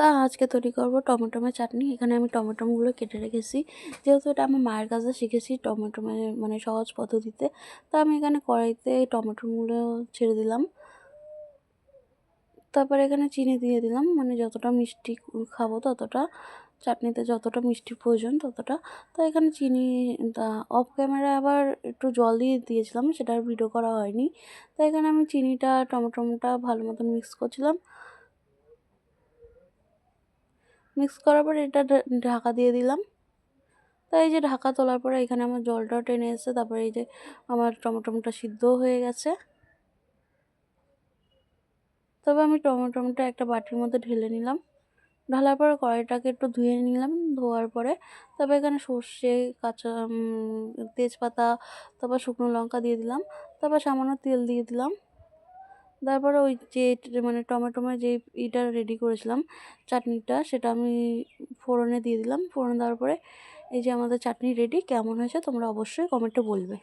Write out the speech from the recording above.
তা আজকে তৈরি করব টমেটোমের চাটনি। এখানে আমি টমেটোগুলো কেটে রেখেছি। যেহেতু এটা আমার মায়ের কাছে শিখেছি টমেটোমের মানে সহজ পদ্ধতিতে, তা আমি এখানে কড়াইতে টমেটোগুলো ছেড়ে দিলাম। তারপর এখানে চিনি দিয়ে দিলাম। মানে যতটা মিষ্টি খাব ততটা, চাটনিতে যতটা মিষ্টি প্রয়োজন ততটা। তো এখানে চিনি, তা অফ ক্যামেরা আবার একটু জল দিয়ে দিয়েছিলাম, সেটা আর ভিডিও করা হয়নি। তো এখানে আমি চিনিটা, টমেটোটা ভালো মতন মিক্স করছিলাম। মিক্স করার পর এটা ঢাকা দিয়ে দিলাম। তাই এই যে ঢাকা তোলার পরে এখানে আমার জলটাও টেনে এসেছে, তারপরে এই যে আমার টমেটোটা সিদ্ধও হয়ে গেছে। তবে আমি টমেটোটা একটা বাটির মধ্যে ঢেলে নিলাম। ঢালার পরে কড়াইটাকে একটু ধুয়ে নিলাম ধোয়ার পরে। তবে এখানে সর্ষে, কাঁচা তেজপাতা, তারপর শুকনো লঙ্কা দিয়ে দিলাম। তারপর সামান্য তেল দিয়ে দিলাম। তারপরে ওই যে মানে টমেটোমের যে ইটা রেডি করেছিলাম, চাটনিটা, সেটা আমি ফোড়নে দিয়ে দিলাম। ফোড়ন দেওয়ার পরে এই যে আমাদের চাটনি রেডি কেমন হয়েছে তোমরা অবশ্যই কমেন্টে বলবে।